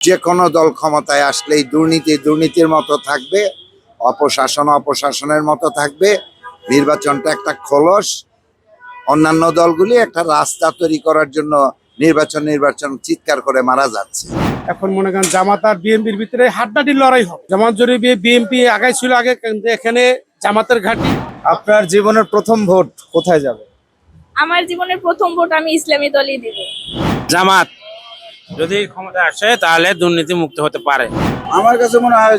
যে কোনো দল ক্ষমতায় আসলেই দুর্নীতি দুর্নীতির মতো থাকবে অপশাসন অপশাসনের মতো থাকবে নির্বাচনটা একটা খোলস। অন্যান্য দলগুলি একটা রাস্তা তৈরি করার জন্য নির্বাচন নির্বাচন চিৎকার করে মারা যাচ্ছে। এখন মনে করেন জামাত আর বিএনপির ভিতরে হাড্ডাটির লড়াই হবে। জামাত যদি বিএনপি আগাই ছিল আগে কিন্তু এখানে জামাতের ঘাঁটি। আপনার জীবনের প্রথম ভোট কোথায় যাবে? আমার জীবনের প্রথম ভোট আমি ইসলামী দলই দিব। জামাত। যদি ক্ষমতা আসে তাহলে দুর্নীতি মুক্ত হতে পারে। আমার কাছে মনে হয়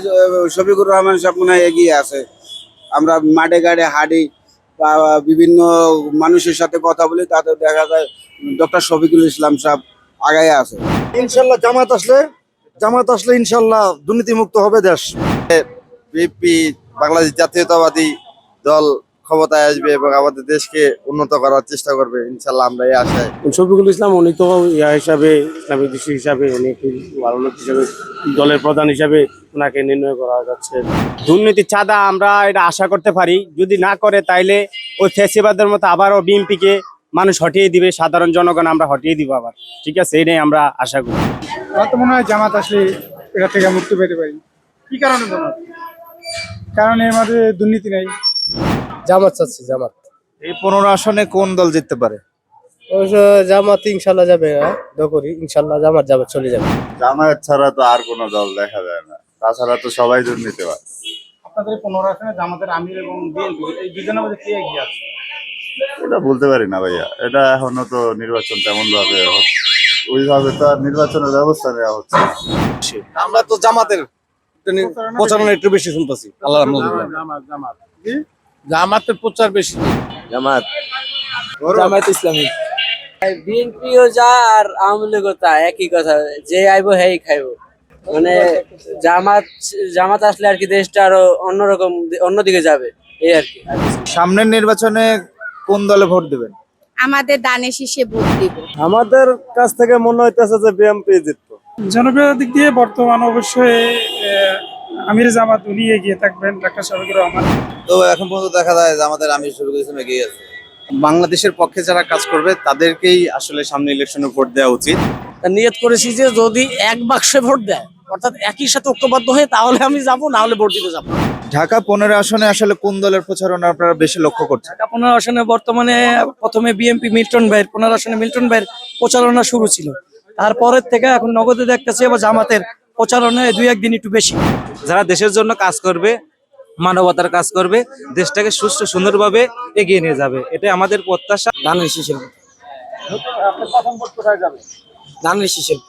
শফিকুর রহমান সাহেব মনে হয় এগিয়ে আছে। আমরা মাঠে গাড়ে হাঁটি বা বিভিন্ন মানুষের সাথে কথা বলি তাতে দেখা যায় ডক্টর শফিকুল ইসলাম সাহেব আগায় আছে। ইনশাল্লাহ জামাত আসলে জামাত আসলে ইনশাল্লাহ দুর্নীতি মুক্ত হবে দেশ। বিএনপি বাংলাদেশ জাতীয়তাবাদী দল ক্ষমতায় আসবে এবং আমাদের দেশকে উন্নত করার চেষ্টা করবে ইনশাল্লাহ আমরা এই আশায়। শফিকুল ইসলাম উনি তো ইয়া হিসাবে ইসলামিক দৃষ্টি হিসাবে উনি ভালো লোক হিসাবে দলের প্রধান হিসাবে ওনাকে নির্ণয় করা যাচ্ছে। দুর্নীতি চাঁদা আমরা এটা আশা করতে পারি। যদি না করে তাইলে ওই ফেসিবাদের মতো আবারও বিএনপিকে মানুষ হটিয়ে দিবে সাধারণ জনগণ আমরা হটিয়ে দিব আবার। ঠিক আছে এটাই আমরা আশা করি। আমার তো মনে হয় জামাত আসলে এটা থেকে মুক্তি পেতে পারি। কি কারণে কারণ এর মধ্যে দুর্নীতি নেই। জামাত চাচ্ছি জামাত। এই পনেরো আসনে কোন দল জিততে পারে? অবশ্য জামাত ইনশাল্লাহ যাবে না দকরি ইনশাল্লাহ জামাত যাবে চলে যাবে। জামায়াত ছাড়া তো আর কোনো দল দেখা যায় না। তাছাড়া তো সবাই দুর্নীতিবাদ আপনাদের পনেরো আসনে জামাতের আমির এবং বিএনপি এই দুজনের মধ্যে কে এগিয়ে আছে? এটা বলতে পারি না ভাইয়া। এটা এখনও তো নির্বাচন তেমন ভাবে ওইভাবে তো আর নির্বাচনের ব্যবস্থা নেওয়া হচ্ছে আমরা তো জামাতের প্রচারণা একটু বেশি শুনতেছি। আল্লাহ জামাত জামাত। জামাতের প্রচার বেশি। জামাত। জামাত ইসলামী। বিএনপিও যা আর আওয়ামী লীগও তা একই কথা। যে আইবো হেই খাইবো। মানে জামাত জামাত আসলে আর কি দেশটা আরও অন্যরকম অন্যদিকে যাবে। এই আর কি। সামনের নির্বাচনে কোন দলে ভোট দেবেন? আমাদের দানে শীষে ভোট দিব। আমাদের কাছ থেকে মনে হইতেছে যে বিএনপি জিতবো। জনপ্রিয় দিক দিয়ে বর্তমান অবশ্যই আমির জামাত উনি এগিয়ে থাকবেন ডাক্তার শফিকুর রহমান। তো এখন পর্যন্ত দেখা যায় যে আমাদের আমির শুরু করেছি এগিয়ে আছে। বাংলাদেশের পক্ষে যারা কাজ করবে তাদেরকেই আসলে সামনে ইলেকশনে ভোট দেওয়া উচিত। নিয়ত করেছি যে যদি এক বাক্সে ভোট দেয় অর্থাৎ একই সাথে ঐক্যবদ্ধ হয়ে তাহলে আমি যাব না হলে ভোট দিতে যাব। ঢাকা পনেরো আসনে আসলে কোন দলের প্রচারণা আপনারা বেশি লক্ষ্য করছেন? ঢাকা পনেরো আসনে বর্তমানে প্রথমে বিএনপি মিল্টন ভাইয়ের পনেরো আসনে মিল্টন ভাইয়ের প্রচারণা শুরু ছিল। তারপরের থেকে এখন নগদে দেখতেছি এবার জামাতের প্রচারণায় দুই একদিন একটু বেশি। যারা দেশের জন্য কাজ করবে মানবতার কাজ করবে দেশটাকে সুস্থ সুন্দরভাবে এগিয়ে নিয়ে যাবে এটাই আমাদের প্রত্যাশা। ধানের ধান ধানের শীষের